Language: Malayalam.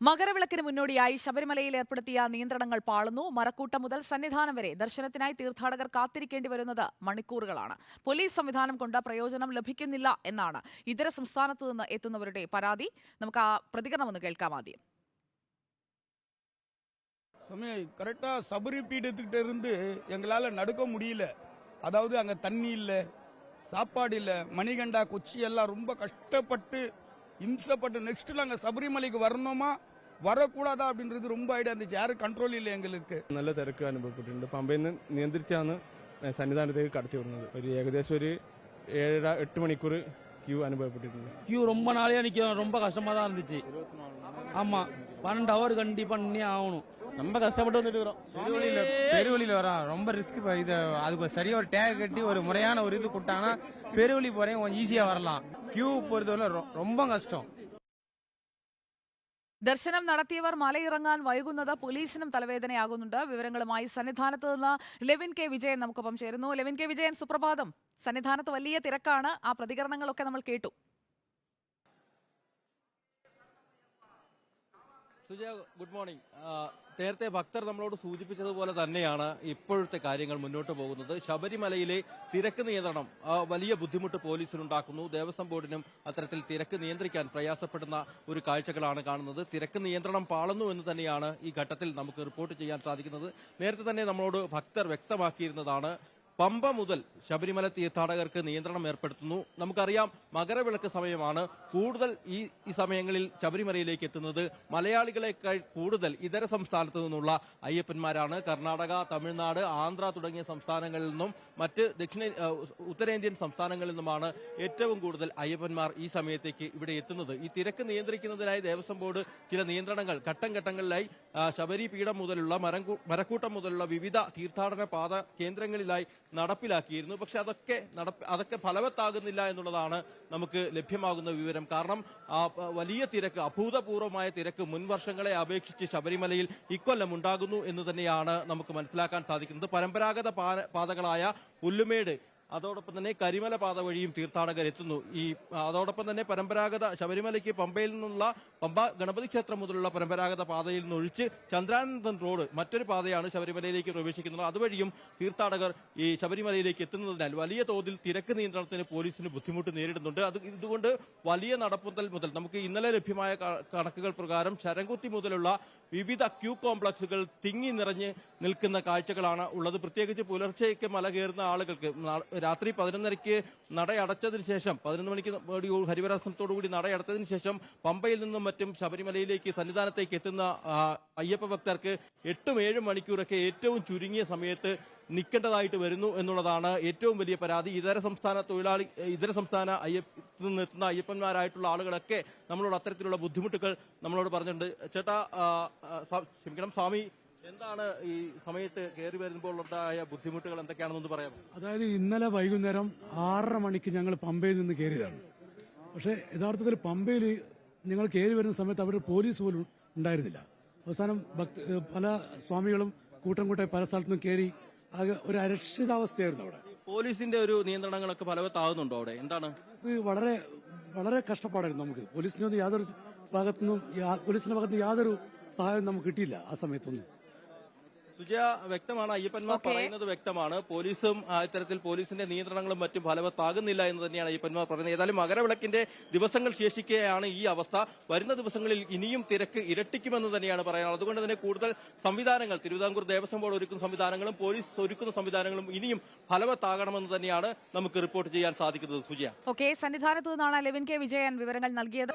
മകരവിളക്കിന് മുന്നോടിയായി ശബരിമലയിൽ ഏർപ്പെടുത്തിയ നിയന്ത്രണങ്ങൾ പാളുന്നു മറക്കൂട്ടം മുതൽ സന്നിധാനം വരെ ദർശനത്തിനായി തീർത്ഥാടകർ കാത്തിരിക്കേണ്ടി വരുന്നത് മണിക്കൂറുകളാണ് പോലീസ് സംവിധാനം കൊണ്ട് പ്രയോജനം ലഭിക്കുന്നില്ല എന്നാണ് ഇതര സംസ്ഥാനത്ത് നിന്ന് എത്തുന്നവരുടെ പരാതി നമുക്ക് ആ പ്രതികരണം ഒന്ന് കേൾക്കാം ആദ്യം சுவாமி கரெக்டா சபரி பீடத்துக்கிட்ட இருந்து எங்களால நடக்க முடியல அதாவது அங்க தண்ணி இல்ல சாப்பாடு இல்ல மணிகண்டா கொச்சி எல்லாம் ரொம்ப கஷ்டப்பட்டு இம்சப்பட்டு நெக்ஸ்ட் நாங்க சபரிமலைக்கு வரணுமா வரக்கூடாதா அப்படின்றது ரொம்ப ஐடியா இருந்துச்சு யாரும் கண்ட்ரோல் இல்லை எங்களுக்கு നല്ല തിരക്ക് അനുഭവപ്പെട്ടിട്ടുണ്ട് പമ്പയിൽ നിന്ന് നിയന്ത്രിച്ചാണ് സന്നിധാനത്തേക്ക് കടത്തി വിടുന്നത് ഒരു ഏകദേശം ഒരു ഏഴര എട്ട് മണിക്കൂർ ക്യൂ അനുഭവപ്പെട്ടിട്ടുണ്ട് கியூ ரொம்ப நாளையா நிக்கும் ரொம்ப கஷ்டமா தான் இருந்துச்சு ஆமா பன்னெண்டு ஹவர் கண்டிப்பா பண்ணி ஆகணும் ரொம்ப கஷ்டப்பட்டு வந்துட்டு இருக்கிறோம் பெருவழியில பெருவழியில வரோம் ரொம்ப ரிஸ்க் இது அதுக்கு ஒரு சரியா ஒரு டேக் கட்டி ஒரு முறையான ஒரு இது கொடுத்தாங்கன்னா பெருவழி போறேன் கொஞ்சம் ஈஸியா வரலாம் கியூ பொறுத்தவரை ரொ- ரொம்ப கஷ்டம் ദർശനം നടത്തിയവർ മലയിറങ്ങാൻ വൈകുന്നത് പോലീസിനും തലവേദനയാകുന്നുണ്ട് വിവരങ്ങളുമായി സന്നിധാനത്ത് നിന്ന് ലെവിൻ കെ വിജയൻ നമുക്കൊപ്പം ചേരുന്നു ലെവിൻ കെ വിജയൻ സുപ്രഭാതം സന്നിധാനത്ത് വലിയ തിരക്കാണ് ആ പ്രതികരണങ്ങളൊക്കെ നമ്മൾ കേട്ടു സുജയ ഗുഡ് മോർണിംഗ് നേരത്തെ ഭക്തർ നമ്മളോട് സൂചിപ്പിച്ചതുപോലെ തന്നെയാണ് ഇപ്പോഴത്തെ കാര്യങ്ങൾ മുന്നോട്ട് പോകുന്നത്. ശബരിമലയിലെ തിരക്ക് നിയന്ത്രണം വലിയ ബുദ്ധിമുട്ട് പോലീസിനുണ്ടാക്കുന്നു. ദേവസ്വം ബോർഡിനും അത്തരത്തിൽ തിരക്ക് നിയന്ത്രിക്കാൻ പ്രയാസപ്പെടുന്ന ഒരു കാഴ്ചകളാണ് കാണുന്നത്. തിരക്ക് നിയന്ത്രണം പാളുന്നു എന്ന് തന്നെയാണ് ഈ ഘട്ടത്തിൽ നമുക്ക് റിപ്പോർട്ട് ചെയ്യാൻ സാധിക്കുന്നത്. നേരത്തെ തന്നെ നമ്മളോട് ഭക്തർ വ്യക്തമാക്കിയിരുന്നതാണ് പമ്പ മുതൽ ശബരിമല തീർത്ഥാടകർക്ക് നിയന്ത്രണം ഏർപ്പെടുത്തുന്നു. നമുക്കറിയാം മകരവിളക്ക് സമയമാണ്. കൂടുതൽ ഈ ഈ സമയങ്ങളിൽ ശബരിമലയിലേക്ക് എത്തുന്നത് മലയാളികളെക്കാൾ കൂടുതൽ ഇതര സംസ്ഥാനത്തു നിന്നുള്ള അയ്യപ്പന്മാരാണ്. കർണാടക തമിഴ്നാട് ആന്ധ്ര തുടങ്ങിയ സംസ്ഥാനങ്ങളിൽ നിന്നും മറ്റ് ദക്ഷിണ ഉത്തരേന്ത്യൻ സംസ്ഥാനങ്ങളിൽ നിന്നുമാണ് ഏറ്റവും കൂടുതൽ അയ്യപ്പന്മാർ ഈ സമയത്തേക്ക് ഇവിടെ എത്തുന്നത്. ഈ തിരക്ക് നിയന്ത്രിക്കുന്നതിനായി ദേവസ്വം ബോർഡ് ചില നിയന്ത്രണങ്ങൾ ഘട്ടം ഘട്ടങ്ങളിലായി ശബരി പീഠം മുതലുള്ള മരക്കൂട്ടം മുതലുള്ള വിവിധ തീർത്ഥാടന പാത കേന്ദ്രങ്ങളിലായി നടപ്പിലാക്കിയിരുന്നു. പക്ഷെ അതൊക്കെ അതൊക്കെ ഫലവത്താകുന്നില്ല എന്നുള്ളതാണ് നമുക്ക് ലഭ്യമാകുന്ന വിവരം. കാരണം വലിയ തിരക്ക് അഭൂതപൂർവമായ തിരക്ക് മുൻ വർഷങ്ങളെ അപേക്ഷിച്ച് ശബരിമലയിൽ ഇക്കൊല്ലം ഉണ്ടാകുന്നു എന്ന് തന്നെയാണ് നമുക്ക് മനസ്സിലാക്കാൻ സാധിക്കുന്നത്. പരമ്പരാഗത പാതകളായ പുല്ലുമേട് അതോടൊപ്പം തന്നെ കരിമല പാത വഴിയും തീർത്ഥാടകർ എത്തുന്നു. ഈ അതോടൊപ്പം തന്നെ പരമ്പരാഗത ശബരിമലയ്ക്ക് പമ്പയിൽ നിന്നുള്ള പമ്പ ഗണപതി ക്ഷേത്രം മുതലുള്ള പരമ്പരാഗത പാതയിൽ നിന്നൊഴിച്ച് ചന്ദ്രാനന്ദൻ റോഡ് മറ്റൊരു പാതയാണ് ശബരിമലയിലേക്ക് പ്രവേശിക്കുന്നത്. അതുവഴിയും തീർത്ഥാടകർ ഈ ശബരിമലയിലേക്ക് എത്തുന്നതിനാൽ വലിയ തോതിൽ തിരക്ക് നിയന്ത്രണത്തിന് പോലീസിന് ബുദ്ധിമുട്ട് നേരിടുന്നുണ്ട്. അത് ഇതുകൊണ്ട് വലിയ നടപ്പുതൽ മുതൽ നമുക്ക് ഇന്നലെ ലഭ്യമായ കണക്കുകൾ പ്രകാരം ശരംകുത്തി മുതലുള്ള വിവിധ ക്യൂ കോംപ്ലക്സുകൾ തിങ്ങി നിറഞ്ഞ് നിൽക്കുന്ന കാഴ്ചകളാണ് ഉള്ളത്. പ്രത്യേകിച്ച് പുലർച്ചയ്ക്ക് മല കയറുന്ന ആളുകൾക്ക് രാത്രി പതിനൊന്നരയ്ക്ക് നട അടച്ചതിന് ശേഷം പതിനൊന്ന് മണിക്ക് കൂടി നട അടച്ചതിന് ശേഷം പമ്പയിൽ നിന്നും മറ്റും ശബരിമലയിലേക്ക് സന്നിധാനത്തേക്ക് എത്തുന്ന അയ്യപ്പ ഭക്തർക്ക് എട്ടും ഏഴും മണിക്കൂറൊക്കെ ഏറ്റവും ചുരുങ്ങിയ സമയത്ത് നിൽക്കേണ്ടതായിട്ട് വരുന്നു എന്നുള്ളതാണ് ഏറ്റവും വലിയ പരാതി. ഇതര സംസ്ഥാന തൊഴിലാളി ഇതര സംസ്ഥാന അയ്യപ്പ എത്തുന്ന അയ്യപ്പന്മാരായിട്ടുള്ള ആളുകളൊക്കെ നമ്മളോട് അത്തരത്തിലുള്ള ബുദ്ധിമുട്ടുകൾ നമ്മളോട് പറഞ്ഞിട്ടുണ്ട്. ചേട്ടാ ക്ഷമിക്കണം സ്വാമി എന്താണ് ഈ സമയത്ത് കയറി വരുമ്പോൾ ഉണ്ടായ ബുദ്ധിമുട്ടുകൾ എന്തൊക്കെയാണെന്നൊന്ന് പറയാം അതായത് ഇന്നലെ വൈകുന്നേരം ആറര മണിക്ക് ഞങ്ങൾ പമ്പയിൽ നിന്ന് കയറിയതാണ് പക്ഷേ യഥാർത്ഥത്തിൽ പമ്പയിൽ ഞങ്ങൾ കയറി വരുന്ന സമയത്ത് അവിടെ പോലീസ് പോലും ഉണ്ടായിരുന്നില്ല. അവസാനം ഭക്ത പല സ്വാമികളും കൂട്ടം കൂട്ടായി പല സ്ഥലത്തുനിന്നും കയറി ആകെ ഒരു അരക്ഷിതാവസ്ഥയായിരുന്നു അവിടെ. പോലീസിന്റെ ഒരു നിയന്ത്രണങ്ങളൊക്കെ ഫലവത്താകുന്നുണ്ടോ അവിടെ? എന്താണ്? വളരെ വളരെ കഷ്ടപ്പാടായിരുന്നു നമുക്ക്. പോലീസിനൊന്നും യാതൊരു ഭാഗത്തുനിന്നും പോലീസിന്റെ ഭാഗത്തുനിന്ന് യാതൊരു സഹായം നമുക്ക് കിട്ടിയില്ല ആ സമയത്തൊന്നും. സുജയ വ്യക്തമാണ് അയ്യപ്പന്മാർ. പറയുന്നത് വ്യക്തമാണ്. പോലീസും ഇത്തരത്തിൽ പോലീസിന്റെ നിയന്ത്രണങ്ങളും മറ്റും ഫലവത്താകുന്നില്ല എന്ന് തന്നെയാണ് അയ്യപ്പന്മാർ പറയുന്നത്. ഏതായാലും മകരവിളക്കിന്റെ ദിവസങ്ങൾ ശേഷിക്കുകയാണ് ഈ അവസ്ഥ. വരുന്ന ദിവസങ്ങളിൽ ഇനിയും തിരക്ക് ഇരട്ടിക്കുമെന്ന് തന്നെയാണ് പറയുന്നത് അതുകൊണ്ട് തന്നെ കൂടുതൽ സംവിധാനങ്ങൾ തിരുവിതാംകൂർ ദേവസ്വം ബോർഡ് ഒരുക്കുന്ന സംവിധാനങ്ങളും പോലീസ് ഒരുക്കുന്ന സംവിധാനങ്ങളും ഇനിയും ഫലവത്താകണമെന്ന് തന്നെയാണ് നമുക്ക് റിപ്പോർട്ട് ചെയ്യാൻ സാധിക്കുന്നത്. സുജയ. ഓക്കെ സന്നിധാനത്ത് നിന്നാണ് ലെവിൻ കെ വിജയൻ വിവരങ്ങൾ നൽകിയത്.